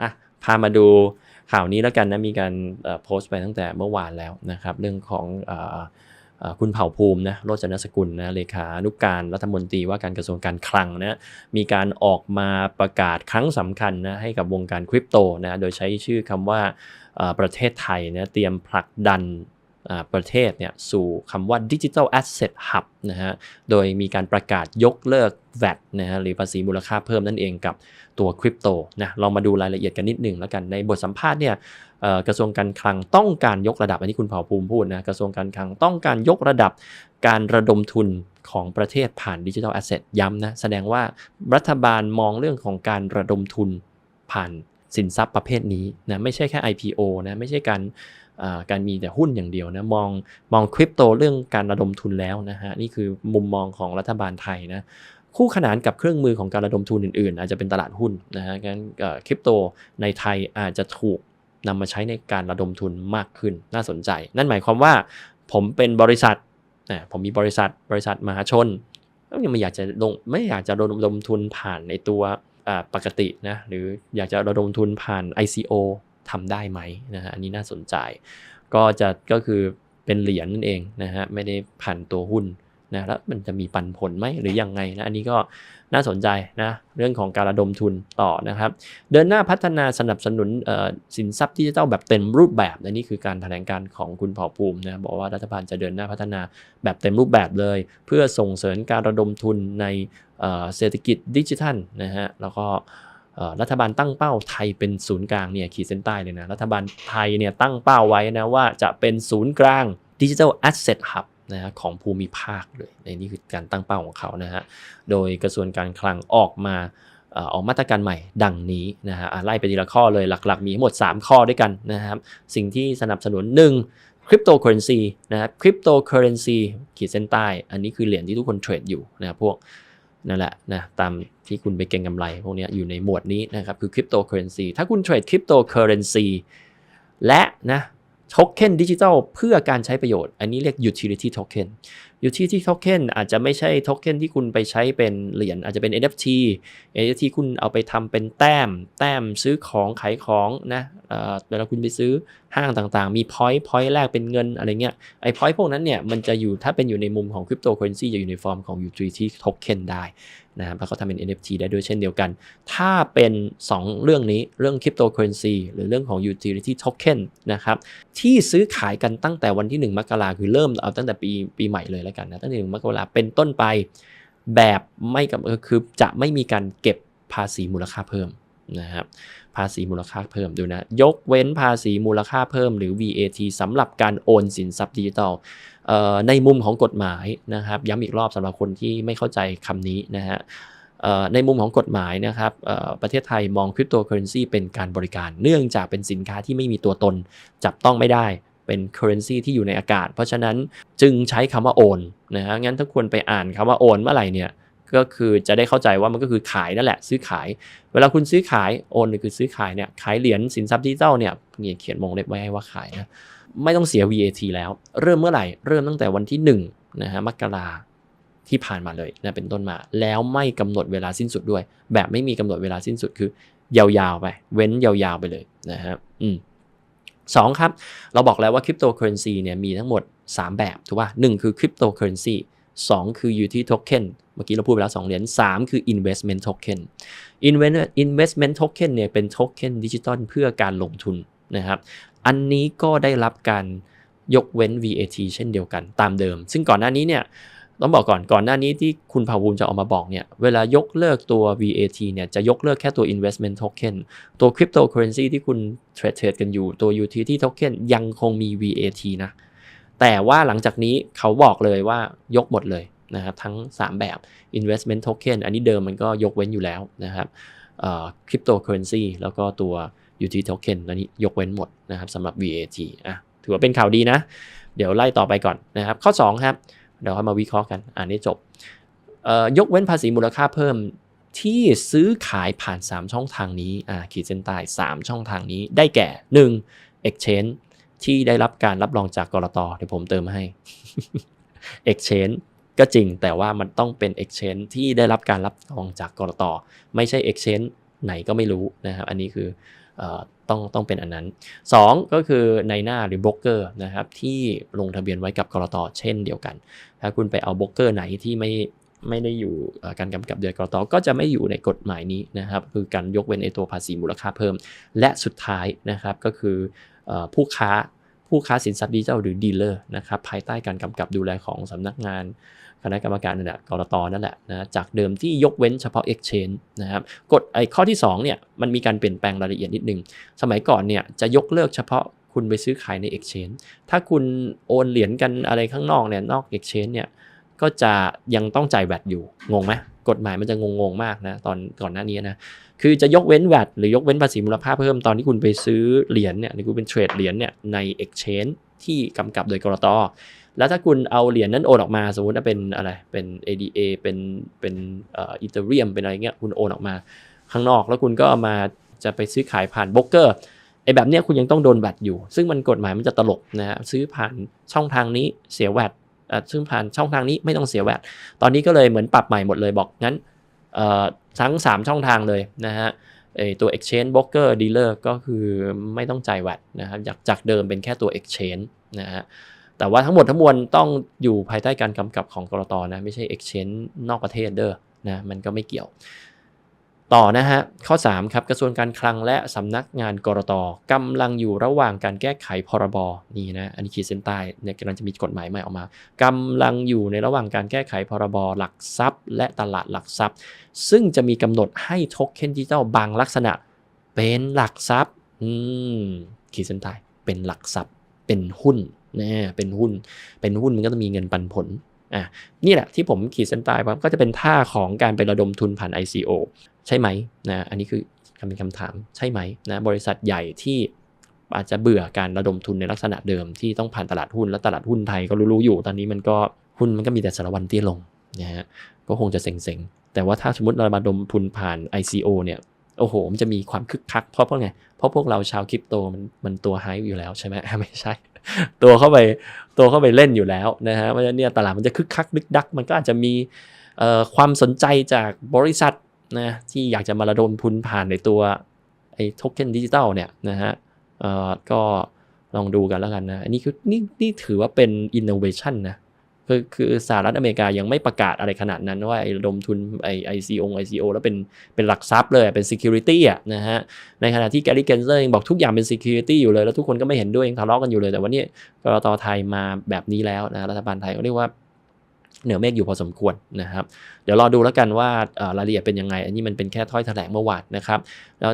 อะพามาดูข่าวนี้แล้วกันนะมีการโพสต์ไปตั้งแต่เมื่อวานแล้วนะครับ เรื่องของออคุณเผ่าภูมินะโรจนสกุลนะเลขานุกการรัฐมนตรีว่าการกระทรวงการคลังนะมีการออกมาประกาศครั้งสำคัญนะให้กับวงการคริปโตนะโดยใช้ชื่อคำว่าประเทศไทยนะเตรียมผลักดัน ประเทศเนี่ยสู่คำว่า Digital Asset Hub นะฮะ โดยมีการประกาศยกเลิก VAT นะฮะหรือภาษีมูลค่าเพิ่มนั่นเองกับตัวคริปโตนะลองมาดูรายละเอียดกันนิดหนึ่งแล้วกันในบทสัมภาษณ์เนี่ยกระทรวงการคลังต้องการยกระดับอันนี้คุณเผ่าภูมิพูดนะกระทรวงการคลังต้องการยกระดับการระดมทุนของประเทศผ่านดิจิทัลแอสเซทย้ำนะ แสดงว่ารัฐบาลมองเรื่องของการระดมทุนผ่านสินทรัพย์ประเภทนี้นะไม่ใช่แค่ IPO นะไม่ใช่การ การมีแต่หุ้นอย่างเดียวนะมองมองคริปโตเรื่องการระดมทุนแล้วนะฮะนี่คือมุมมองของรัฐบาลไทยนะคู่ขนานกับเครื่องมือของการระดมทุนอื่นๆ อาจจะเป็นตลาดหุ้นนะฮะงั้นคริปโตในไทยอาจจะถูกนำมาใช้ในการระดมทุนมากขึ้นน่าสนใจ นั่นหมายความว่าผมเป็นบริษัทนะผมมีบริษัทบริษัทมหาชนก็ยังไม่อยากจะลงไม่อยากจะระดมทุนผ่านในตัวปกตินะหรืออยากจะระดมทุนผ่าน ICO ทำได้ไหมนะฮะอันนี้น่าสนใจ ก็จะก็คือเป็นเหรียญนั่นเองนะฮะไม่ได้ผ่านตัวหุ้นนะแล้วมันจะมีปันผลไหมหรือยังไงนะอันนี้ก็น่าสนใจนะเรื่องของการระดมทุนต่อนะครับ เดินหน้าพัฒนาสนับสนุนสินทรัพย์ดิจิทัลแบบเต็มรูปแบบและนี่คือการแถลงการของคุณเผ่าภูมินะบอกว่ารัฐบาลจะเดินหน้าพัฒนาแบบเต็มรูปแบบเลย เพื่อส่งเสริมการระดมทุนในเศรษฐกิจดิจิทัลนะฮะแล้วก็ รัฐบาลตั้งเป้าไทยเป็นศูนย์กลางเนี่ยขีดเส้นใต้เลยนะ รัฐบาลไทยเนี่ยตั้งเป้าไว้นะว่าจะเป็นศูนย์กลางดิจิทัลแอสเซทฮับนะฮะของภูมิภาคเลยในนี่คือการตั้งเป้าของเขานะฮะโดยกระทรวงการคลังออกมาเอ่อกมาตรการใหม่ดังนี้นะฮะอะไล่ไปทีละข้อเลยหลักๆ มีทั้งหมด 3 ข้อด้วยกันนะครับสิ่งที่สนับสนุน 1. คริปโตเคอเรนซีนะครับคริปโตเคอเรนซีขีดเส้นใต้ อันนี้คือเหรียญที่ทุกคนเทรดอยู่นะพวก นั่นแหละนะตามที่คุณไปเก็งกำไรพวกนี้อยู่ในหมวดนี้นะครับคือคริปโตเคอเรนซีถ้าคุณเทรดคริปโตเคอเรนซีและนะโทเค็นดิจิทัลเพื่อการใช้ประโยชน์ อันนี้เรียก utility token utility token อาจจะไม่ใช่โทเค็นที่คุณไปใช้เป็นเหรียญอาจจะเป็น NFT NFT คุณเอาไปทำเป็นแต้ม แต้มซื้อของขายของนะเวลาคุณไปซื้อห้างต่างๆ มี point point แรกเป็นเงินอะไรเงี้ยไอ้ point พวกนั้นเนี่ยมันจะอยู่ถ้าเป็นอยู่ในมุมของ cryptocurrency จะอยู่ในฟอร์มของ utility token ได้นะครับแล้วเขาทำเป็น NFT ได้ด้วยเช่นเดียวกัน ถ้าเป็น 2 เรื่องนี้เรื่อง cryptocurrency หรือเรื่องของ utility token นะครับที่ซื้อขายกันตั้งแต่วันที่ 1 มกราคือเริ่มเอาตั้งแต่ปีปีใหม่เลยแล้วกันนะตั้งแต่1มกราเป็นต้นไป แบบไม่กับคือจะไม่มีการเก็บภาษีมูลค่าเพิ่มนะครับภาษีมูลค่าเพิ่มดูนะ ยกเว้นภาษีมูลค่าเพิ่มหรือ VAT สำหรับการโอนสินทรัพย์ดิจิทัลในมุมของกฎหมายนะครับ ย้ำอีกรอบสำหรับคนที่ไม่เข้าใจคำนี้นะฮะในมุมของกฎหมายนะครับประเทศไทยมองคริปโตเคอเรนซีเป็นการบริการ เนื่องจากเป็นสินค้าที่ไม่มีตัวตนจับต้องไม่ได้ เป็นเคอเรนซีที่อยู่ในอากาศ เพราะฉะนั้นจึงใช้คำว่าโอนนะฮะงั้นถ้าควรไปอ่านคำว่าโอนเมื่อไหร่เนี่ยก็คือจะได้เข้าใจว่ามันก็คือขายนั่นแหละซื้อขาย เวลาคุณซื้อขายโอนเนี่ยคือซื้อขายเนี่ยขายเหรียญสินทรัพย์ดิจิทัลเนี่ยเนี่ยเขียนวงเล็บไว้ให้ว่าขายนะไม่ต้องเสีย VAT แล้ว เริ่มเมื่อไหร่เริ่มตั้งแต่วันที่1นะฮะมกราที่ผ่านมาเลยนะเป็นต้นมา แล้วไม่กำหนดเวลาสิ้นสุดด้วย แบบไม่มีกำหนดเวลาสิ้นสุดคือ ยาวๆไป เว้นยาวๆไปเลยนะฮะอืม สองครับ เราบอกแล้วว่าคริปโตเคอเรนซีเนี่ยมีทั้งหมด 3 แบบถูกป่ะหนึ่งคือคริปโตเคอเรนซีสองคือ utility token เมื่อกี้เราพูดไปแล้ว 2 เหรียญ3คือ investment token Invest- investment token เนี่ยเป็นโทเค็นดิจิตอลเพื่อการลงทุนนะครับ อันนี้ก็ได้รับการยกเว้น VAT เช่นเดียวกันตามเดิม ซึ่งก่อนหน้านี้เนี่ย ต้องบอกก่อนก่อนหน้านี้ที่คุณภาวูมิจะออกมาบอกเนี่ย เวลายกเลิกตัว VAT เนี่ย จะยกเลิกแค่ตัว investment token ตัว cryptocurrency ที่คุณเทรดเทรดกันอยู่ตัว utility token ยังคงมี VAT นะ แต่ว่าหลังจากนี้เขาบอกเลยว่ายกหมดเลยนะครับทั้ง 3 แบบ investment token อันนี้เดิมมันก็ยกเว้นอยู่แล้วนะครับ cryptocurrency แล้วก็ตัว utility token อันนี้ยกเว้นหมดนะครับสำหรับ VAT อะถือว่าเป็นข่าวดีนะ เดี๋ยวไล่ต่อไปก่อนนะครับ ข้อ 2 ครับ เดี๋ยวค่อยมาวิเคราะห์กัน อ่านให้จบ ยกเว้นภาษีมูลค่าเพิ่มที่ซื้อขายผ่าน 3 ช่องทางนี้ อ่า ขีดเส้นใต้ 3 ช่องทางนี้ ได้แก่ 1. exchange ที่ได้รับการรับรองจากกรตเดี๋ยวผมเติมให้ exchange ก็จริงแต่ว่ามันต้องเป็น exchange ที่ได้รับการรับรองจากกรตไม่ใช่ exchange ไหนก็ไม่รู้นะครับ อันนี้คือ ต้องต้องเป็นอันนั้น 2 ก็คือในหน้าหรือโบรกเกอร์นะครับที่ลงทะเบียนไว้กับกรตเช่นเดียวกัน ถ้าคุณไปเอาโบรกเกอร์ไหนที่ไม่ไม่ได้อยู่การกำกับโดยกรตก็จะไม่อยู่ในกฎหมายนี้นะครับ คือการยกเว้นไอตัวภาษีมูลค่าเพิ่ม และสุดท้ายนะครับก็คือเออผู้ค้าผู้ค้าสินทรัพย์ดิจิทัลหรือดีลเลอร์นะครับภายใต้การกำกับดูแลของสำนักงาน คณะกรรมการนั่นแหละกรตนั่นแหละนะจากเดิมที่ยกเว้นเฉพาะ Exchange นะครับกฎไอ้ข้อที่2เนี่ยมันมีการเปลี่ยนแปลงรายละเอียดนิดนึง สมัยก่อนเนี่ยจะยกเลิกเฉพาะคุณไปซื้อขายใน Exchange ถ้าคุณโอนเหรียญกันอะไรข้างนอกเนี่ยนอก Exchange เนี่ยก็จะยังต้องจ่ายแวดอยู่งงไหมกฎหมายมันจะงงๆมากนะตอนก่อนหน้านี้นะคือจะยกเว้นแวดหรือยกเว้นภาษีมูลค่าเพิ่มตอนที่คุณไปซื้อเหรียญเนี่ยหรือคุณเป็นเทรดเหรียญเนี่ยใน Exchange ที่กำกับโดยกรต แล้วถ้าคุณเอาเหรียญนั้นโอนออกมา สมมติว่าเป็นอะไรเป็น ADA เป็นเป็นเอ่ออีเทเรียมเป็นอะไรเงี้ยคุณโอนออกมาข้างนอก แล้วคุณก็มาจะไปซื้อขายผ่านโบรกเกอร์ไอ้แบบเนี้ยคุณยังต้องโดนแวดอยู่ ซึ่งมันกฎหมายมันจะตลกนะฮะซื้อผ่านช่องทางนี้เสียแวดซึ่งผ่านช่องทางนี้ไม่ต้องเสียแวดตอนนี้ก็เลยเหมือนปรับใหม่หมดเลยบอกงั้นทั้ง 3 ช่องทางเลยนะฮะไอตัว exchange broker dealer ก็คือไม่ต้องจ่ายแวดนะครับจากจากเดิมเป็นแค่ตัว exchange นะฮะ แต่ว่าทั้งหมดทั้งมวลต้องอยู่ภายใต้การกำกับของกรตนะไม่ใช่ exchange นอกประเทศเด้อนะมันก็ไม่เกี่ยวต่อนะฮะ ข้อ 3 ครับ กระทรวงการคลังและสำนักงานกรตกำลังอยู่ระหว่างการแก้ไขพรบนี่นะอันนี้ขีดเส้นใต้เนี่ยกำลังจะมีกฎหมายใหม่ออกมากำลังอยู่ในระหว่างการแก้ไขพรบหลักทรัพย์ และตลาดหลักทรัพย์ ซึ่งจะมีกำหนดให้โทเค็นดิจิทัลบางลักษณะ เป็นหลักทรัพย์อืมขีดเส้นใต้เป็นหลักทรัพย์ เป็นหุ้น นะเป็นหุ้น เป็นหุ้นมันก็ต้องมีเงินปันผลอะนี่แหละที่ผมขีดเส้นใต้ว่าก็จะเป็นท่าของการไประดมทุนผ่าน ICO ใช่ไหมนะอันนี้คือคำเป็นคำถามใช่ไหมนะบริษัทใหญ่ที่อาจจะเบื่อการระดมทุนในลักษณะเดิมที่ต้องผ่านตลาดหุ้นและตลาดหุ้นไทยก็รู้ๆอยู่ ตอนนี้มันก็หุ้นมันก็มีแต่สารวันเตี้ยลงนะฮะก็คงจะเซ็งๆ แต่ว่าถ้าสมมติเรามาดมทุนผ่าน ICO เนี่ยโอ้โห มันจะมีความคึกคักเพราะเพราะไง เพราะพวกเราชาวคริปโตมันมันตัวไฮอยู่แล้วใช่ไหมไม่ใช่ ตัวเข้าไปตัวเข้าไปเล่นอยู่แล้วนะฮะเพราะฉะนั้นเนี่ยตลาดมันจะคึกคักดึกดัก มันก็อาจจะมีความสนใจจากบริษัทนะที่อยากจะมาระดมทุนผ่านในตัวไอ้โทเค็นดิจิตอลเนี่ยนะฮะก็ลองดูกันแล้วกันนะอันนี้คือนี่นี่ถือว่าเป็นอินโนเวชันนะ คือคือสหรัฐอเมริกายังไม่ประกาศอะไรขนาดนั้นว่าไอ้ดมทุนไอ้ ICO ICO แล้วเป็นเป็นหลักทรัพย์เลยเป็น security อะนะฮะในขณะที่แกรี่เกนเซอร์เองบอกทุกอย่างเป็น security อยู่เลย แล้วทุกคนก็ไม่เห็นด้วยยังทะเลาะกันอยู่เลย แต่วันนี้กรตไทยมาแบบนี้แล้วนะรัฐบาลไทยก็เรียกว่า เหนือเมฆอยู่พอสมควรนะครับ เดี๋ยวรอดูแล้วกันว่ารายละเอียดเป็นยังไง อันนี้มันเป็นแค่ถ้อยแถลงเมื่อวานนะครับ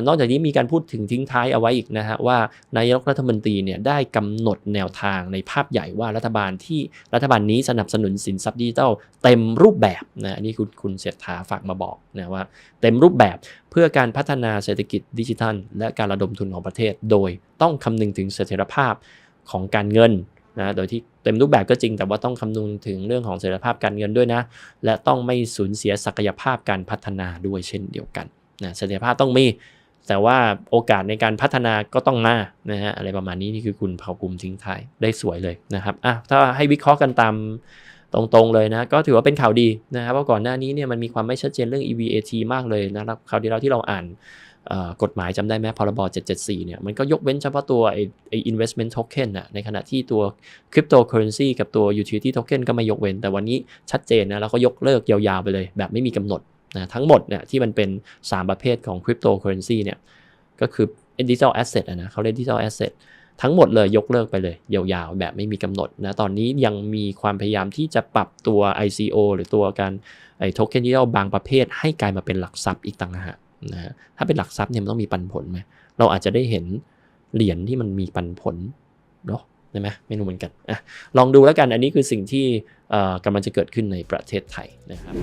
นอกจากนี้มีการพูดถึงทิ้งท้ายเอาไว้อีกนะฮะว่านายกรัฐมนตรีเนี่ยได้กำหนดแนวทางในภาพใหญ่ว่ารัฐบาลที่รัฐบาลนี้สนับสนุนสินทรัพย์ดิจิทัลเต็มรูปแบบนะอันนี้คุณคุณเศรษฐาฝากมาบอกนะว่า เต็มรูปแบบเพื่อการพัฒนาเศรษฐกิจดิจิทัล และการระดมทุนของประเทศ โดยต้องคำนึงถึงเสถียรภาพของการเงิน นะโดยที่เต็มรูปแบบก็จริง แต่ว่าต้องคำนึงถึงเรื่องของเสถียรภาพการเงินด้วยนะ และต้องไม่สูญเสียศักยภาพการพัฒนาด้วยเช่นเดียวกันนะเสถียรภาพต้องมี แต่ว่าโอกาสในการพัฒนาก็ต้องมานะฮะอะไรประมาณนี้นี่คือคุณเผ่าภูมิทิ้งท้ายได้สวยเลยนะครับอะถ้าให้วิเคราะห์กันตามตรงๆเลยนะ ก็ถือว่าเป็นข่าวดีนะครับเพราะก่อนหน้านี้เนี่ยมันมีความไม่ชัดเจนเรื่อง EVAT มากเลยนะครับคราวที่แล้วที่เราอ่าน กฎหมายจำได้ไหมพรบ 774 เนี่ย มันก็ยกเว้นเฉพาะตัวไอ้ไอ้ investment token น่ะในขณะที่ตัว cryptocurrency กับตัว utility token ก็ไม่ยกเว้น แต่วันนี้ชัดเจนนะแล้วก็ยกเลิกยาวๆไปเลย แบบไม่มีกำหนดนะทั้งหมดเนี่ยที่มันเป็น 3 ประเภทของ cryptocurrency เนี่ย ก็คือ digital asset อะนะเขาเรียก digital asset ทั้งหมดเลยยกเลิกไปเลยยาวๆ แบบไม่มีกำหนดนะตอนนี้ยังมีความพยายามที่จะปรับตัว ICO หรือตัวการไอ้โทเค็นดิจิทัลบางประเภทให้กลายมาเป็นหลักทรัพย์อีกต่างหาก นะฮะถ้าเป็นหลักทรัพย์เนี่ยมันต้องมีปันผลไหมเราอาจจะได้เห็นเหรียญที่มันมีปันผลเนาะใช่ไหมไม่รู้เหมือนกันอะลองดูแล้วกันอันนี้คือสิ่งที่กำลังจะเกิดขึ้นในประเทศไทยนะครับ